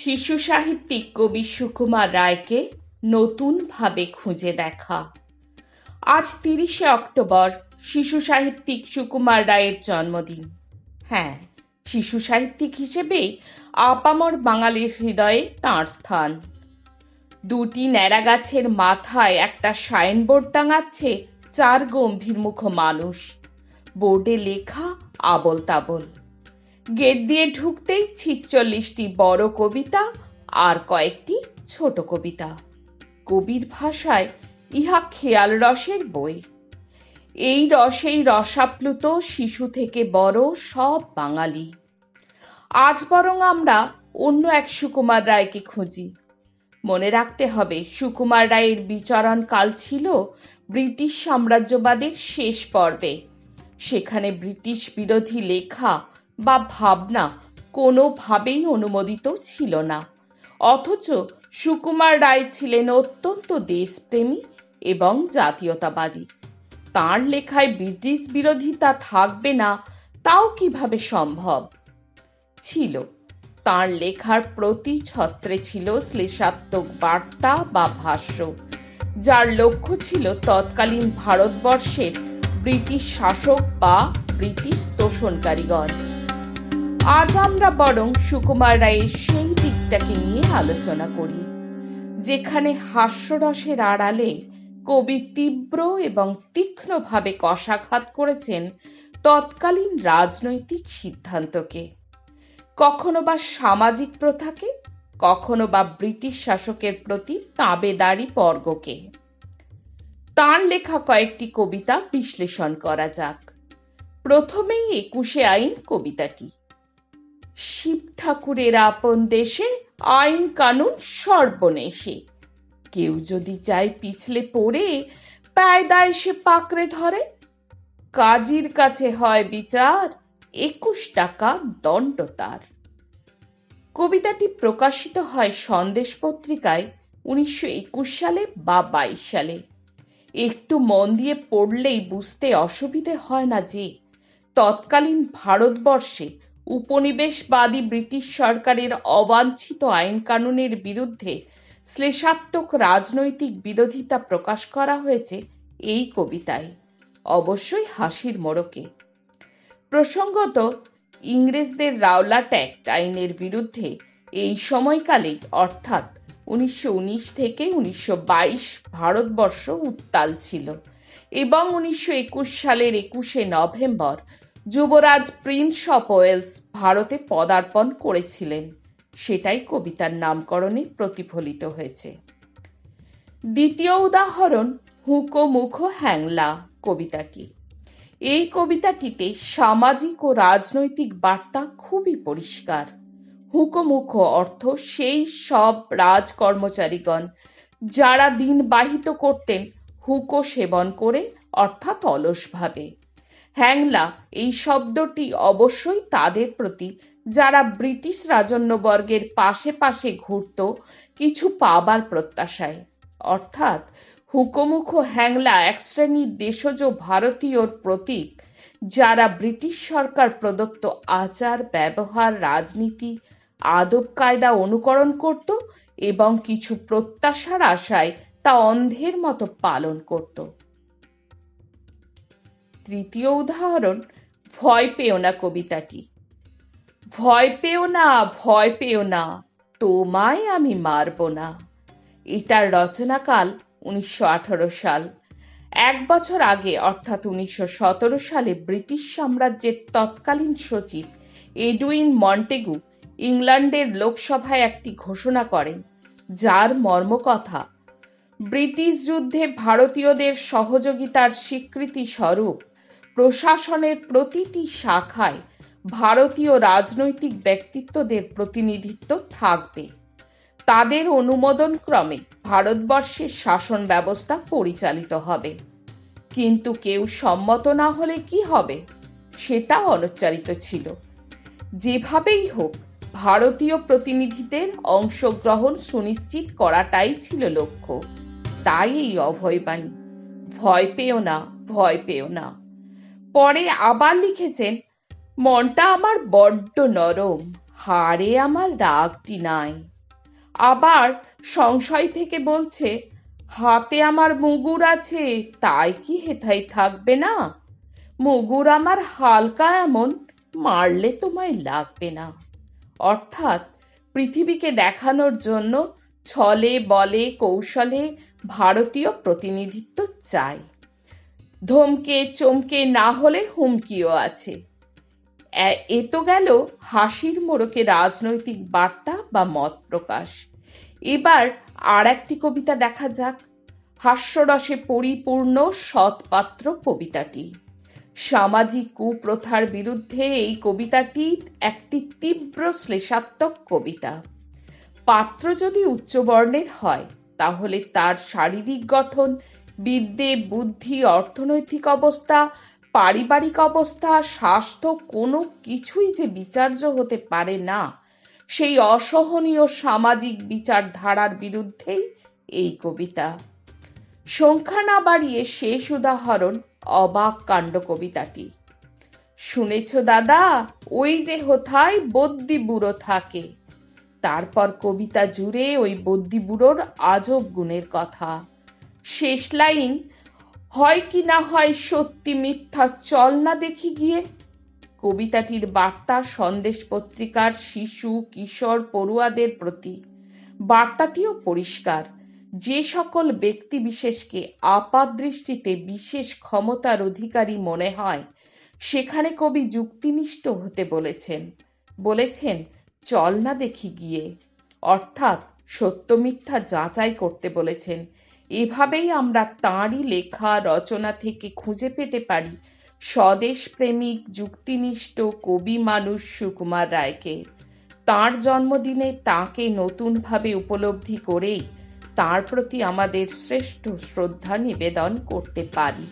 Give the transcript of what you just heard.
শিশু সাহিত্যিক কবি সুকুমার রায়কে নতুনভাবে খুঁজে দেখা। আজ তিরিশে অক্টোবর, শিশু সাহিত্যিক সুকুমার রায়ের জন্মদিন। হ্যাঁ শিশু সাহিত্যিক হিসেবেই আপামর বাঙালির হৃদয়ে তাঁর স্থান। দুটি ন্যাড়া গাছের মাথায় একটা সাইনবোর্ড টাঙাচ্ছে চার গম্ভীরমুখ মানুষ। বোর্ডে লেখা আবল তাবল গেট দিয়ে ঢুকতেই ছিচল্লিশটি বড় কবিতা আর কয়েকটি ছোট কবিতা। কবির ভাষায় ইহা খেয়াল রসের বই। এই রসেই রসাপ্লুত শিশু থেকে বড় সব বাঙালি। আজ বরং আমরা অন্য এক সুকুমার রায়কে খুঁজি। মনে রাখতে হবে, সুকুমার রায়ের বিচরণ কাল ছিল ব্রিটিশ সাম্রাজ্যবাদের শেষ পর্বে। সেখানে ব্রিটিশ বিরোধী লেখা বা ভাবনা কোনোভাবেই অনুমোদিত ছিল না। অথচ সুকুমার রায় ছিলেন অত্যন্ত দেশপ্রেমী এবং জাতীয়তাবাদী। তাঁর লেখায় ব্রিটিশ বিরোধিতা থাকবে না, তাও কীভাবে সম্ভব? ছিল। তাঁর লেখার প্রতি ছত্রে ছিল শ্লেষাত্মক বার্তা বা ভাষ্য, যার লক্ষ্য ছিল তৎকালীন ভারতবর্ষের ব্রিটিশ শাসক বা ব্রিটিশ শোষণকারীগণ। আজ আমরা বরং সুকুমার রায়ের সেই দিকটাকে নিয়ে আলোচনা করি, যেখানে হাস্যরসের আড়ালে কবি তীব্র এবং তীক্ষ্ণভাবে কষাঘাত করেছেন তৎকালীন রাজনৈতিক সিদ্ধান্তকে। কখনো বা সামাজিক প্রথাকে, কখনো বা ব্রিটিশ শাসকের প্রতি তাবেদারি বর্গকে। তাঁর লেখা কয়েকটি কবিতা বিশ্লেষণ করা যাক। প্রথমেই একুশে আইন কবিতাটি। শিব ঠাকুরের আপন দেশে আইন কানুন সর্বনেশে। কেউ যদি চায় পিছলে পড়ে পায়দা এসে পাকড়ে ধরে। কাজীর কাছে হয় বিচার, একুশ টাকা দণ্ড তার। কবিতাটি প্রকাশিত হয় সন্দেশ পত্রিকায় উনিশশো একুশ সালে বা বাইশ সালে। একটু মন দিয়ে পড়লেই বুঝতে অসুবিধে হয় না যে, তৎকালীন ভারতবর্ষে উপনিবেশবাদী ব্রিটিশ সরকারের অবাঞ্ছিত আইন কানুনের বিরুদ্ধে শ্লেষাত্মক রাজনৈতিক বিরোধিতা প্রকাশ করা হয়েছে এই কবিতায়। অবশ্যই হাসির মোড়কে। প্রসঙ্গত, ইংরেজদের রাওলাট অ্যাক্ট আইনের বিরুদ্ধে এই সময়কালে অর্থাৎ উনিশশো উনিশ থেকে উনিশশো বাইশ ভারতবর্ষ উত্তাল ছিল এবং উনিশশো একুশ সালের একুশে নভেম্বর যুবরাজ প্রিন্স অফ ভারতে পদার্পণ করেছিলেন। সেটাই কবিতার নামকরণে প্রতিফলিত হয়েছে। দ্বিতীয় উদাহরণ, হুঁকো মুখো হ্যাংলা কবিতাটি। এই কবিতাটিতে সামাজিক ও রাজনৈতিক বার্তা খুবই পরিষ্কার। হুঁকোমুখ অর্থ সেই সব রাজ কর্মচারীগণ যারা দিন বাহিত করতেন, হুঁকো সেবন করে, অর্থাৎ অলসভাবে। হ্যাংলা, এই শব্দটি অবশ্যই তাদের প্রতি। যারা ব্রিটিশ রাজন্যবর্গের পাশে পাশে ঘুরত, কিছু পাবার প্রত্যাশায়। অর্থাৎ, হুকোমুখ হ্যাংলা এক শ্রেণির দেশজ ভারতীয়র প্রতীক, যারা ব্রিটিশ সরকার প্রদত্ত আচার, ব্যবহার, রাজনীতি, আদব কায়দা অনুকরণ করত এবং কিছু প্রত্যাশার আশায় তা অন্ধের মতো পালন করত। তৃতীয় উদাহরণ, ভয় পেও না কবিতাটি। ভয় পেও না, ভয় পেও না, তোমায় আমি মারব না। এটার রচনাকাল উনিশশো আঠেরো সাল। এক বছর আগে, অর্থাৎ উনিশশো সতেরো সালে, ব্রিটিশ সাম্রাজ্যের তৎকালীন সচিব এডুইন মন্টেগু ইংল্যান্ডের লোকসভায় একটি ঘোষণা করেন, যার মর্মকথা, ব্রিটিশ যুদ্ধে ভারতীয়দের সহযোগিতার স্বীকৃতি স্বরূপ প্রশাসনের প্রতিটি শাখায় ভারতীয় রাজনৈতিক ব্যক্তিত্বদের প্রতিনিধিত্ব থাকবে। তাদের অনুমোদন ক্রমে ভারতবর্ষের শাসন ব্যবস্থা পরিচালিত হবে। কিন্তু কেউ সম্মত না হলে কি হবে, সেটা অনুচ্চারিত ছিল। যেভাবেই হোক, ভারতীয় প্রতিনিধিদের অংশগ্রহণ সুনিশ্চিত করাটাই ছিল লক্ষ্য। তাই এই অভয়বাণী ভয় পেও না, ভয় পেও না। পরে আবার লিখেছেন, মনটা আমার বড্ড নরম হারে আমার রাগটি নাই। আবার সংশয় থেকে বলছে, হাতে আমার মুগুর আছে, তাই কি হেথাই থাকবে না? মুগুর আমার হালকা এমন, মারলে তোমায় লাগবে না। অর্থাৎ পৃথিবীকে দেখানোর জন্য ছলে বলে কৌশলে ভারতীয় প্রতিনিধিত্ব চাই ধমকে চমকে না হলে হুমকিও আছে। এ- তো গেল হাসির মোড়কে রাজনৈতিক বার্তা বা মত প্রকাশ। এবার আর একটি কবিতা দেখা যাক। হাস্যরসে পরিপূর্ণ সৎপাত্র কবিতাটি। সামাজিক কুপ্রথার বিরুদ্ধে এই কবিতাটি একটি তীব্র শ্লেষাত্মক কবিতা। পাত্র যদি উচ্চবর্ণের হয়, তাহলে তার শারীরিক গঠন বিদ্যে, বুদ্ধি, অর্থনৈতিক অবস্থা, পারিবারিক অবস্থা, স্বাস্থ্য, কোনো কিছুই যে বিচার্য হতে পারে না। সেই অসহনীয় সামাজিক বিচারধারার বিরুদ্ধেই এই কবিতা। সংখ্যা না বাড়িয়ে শেষ উদাহরণ অবাক কাণ্ড কবিতাটি। শুনেছ দাদা, ওই যে হোথায় বদ্যি বুড়ো থাকে। তারপর কবিতা জুড়ে ওই বদ্যি বুড়োর আজব গুণের কথা। শেষ লাইন, হয় কি না হয় সত্যি মিথ্যা চল না দেখি গিয়ে। কবিতাটির বার্তা সন্দেশ পত্রিকার শিশু, কিশোর, পড়ুয়াদের প্রতি। বার্তাটিও পরিষ্কার, যে সকল ব্যক্তি বিশেষকে আপাত দৃষ্টিতে বিশেষ ক্ষমতার অধিকারী মনে হয়, সেখানে কবি যুক্তিনিষ্ঠ হতে বলেছেন। বলেছেন, চল না দেখি গিয়ে। অর্থাৎ সত্য মিথ্যা যাচাই করতে বলেছেন। এভাবেই আমরা তাঁরই লেখা রচনা থেকে খুঁজে পেতে পারি। স্বদেশ প্রেমিক, যুক্তিনিষ্ঠ কবি মানুষ সুকুমার রায়কে। তার জন্মদিনে তাকে নতুনভাবে উপলব্ধি করেই তার প্রতি আমাদের শ্রেষ্ঠ শ্রদ্ধা নিবেদন করতে পারি।